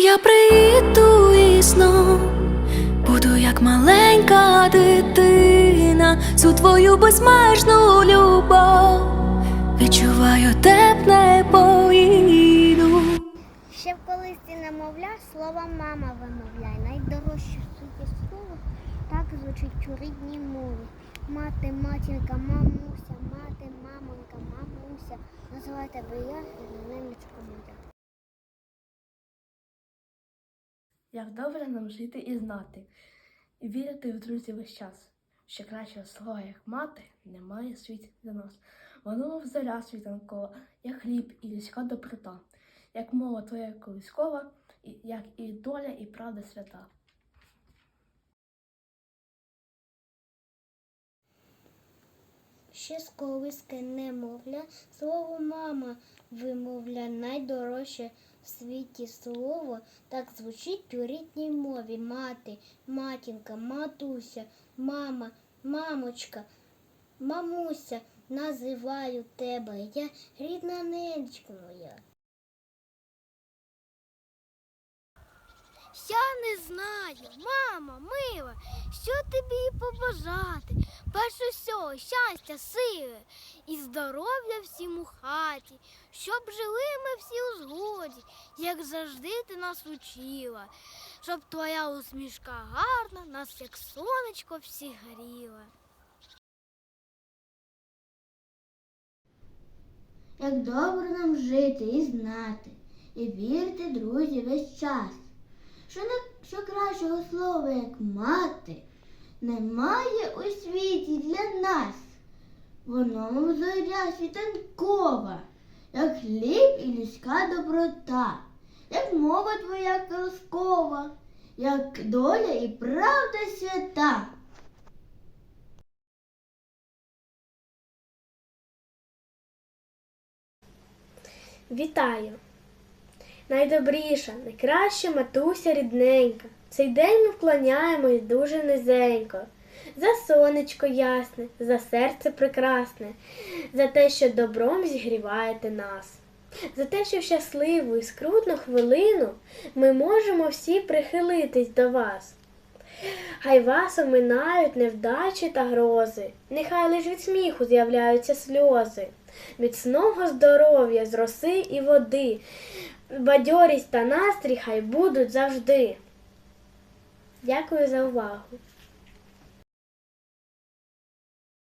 Я приїду і знов буду як маленька дитина, всю твою безмежну любов. Відчуваю тепле поїду. Ще в колисці немовля слово мама вимовляй. Найдорожче в світі слово так звучить у рідній мові. Мати, матінка, мамуся, мати, мамонька, мамуся. Називай тебе я, іменинничко моя. Як добре нам жити і знати, і вірити в друзів весь час, що кращого слова, як мати, немає світі для нас. Воно мов заря світанкова, як хліб і людська доброта, як мова твоя колискова, як і доля, і правда свята. Ще з колиски немовля, слово мама вимовля найдорожче в світі слово, так звучить у рідній мові. Мати, матінка, матуся, мама, мамочка, мамуся, називаю тебе, я рідна ненечка моя. Я не знаю, мама, мила, що тобі побажати. Перш усього, щастя, сили і здоров'я всім у хаті, щоб жили ми всі у згоді, як завжди ти нас учила, щоб твоя усмішка гарна, нас як сонечко всіх гріла. Як добре нам жити і знати, і вірити, друзі, весь час, що, не, що кращого слова, як мати, немає у світі для нас. Воно мов зоря світанкова, як хліб і людська доброта, як мова твоя колоскова, як доля і правда свята. Вітаю! Найдобріша, найкраща матуся рідненька. Цей день ми вклоняємось дуже низенько. За сонечко ясне, за серце прекрасне, за те, що добром зігріваєте нас. За те, що в щасливу і скрутну хвилину ми можемо всі прихилитись до вас. Хай вас оминають невдачі та грози, нехай лиш від сміху з'являються сльози, міцного здоров'я з роси і води, бадьорість та настрій хай будуть завжди. Дякую за увагу.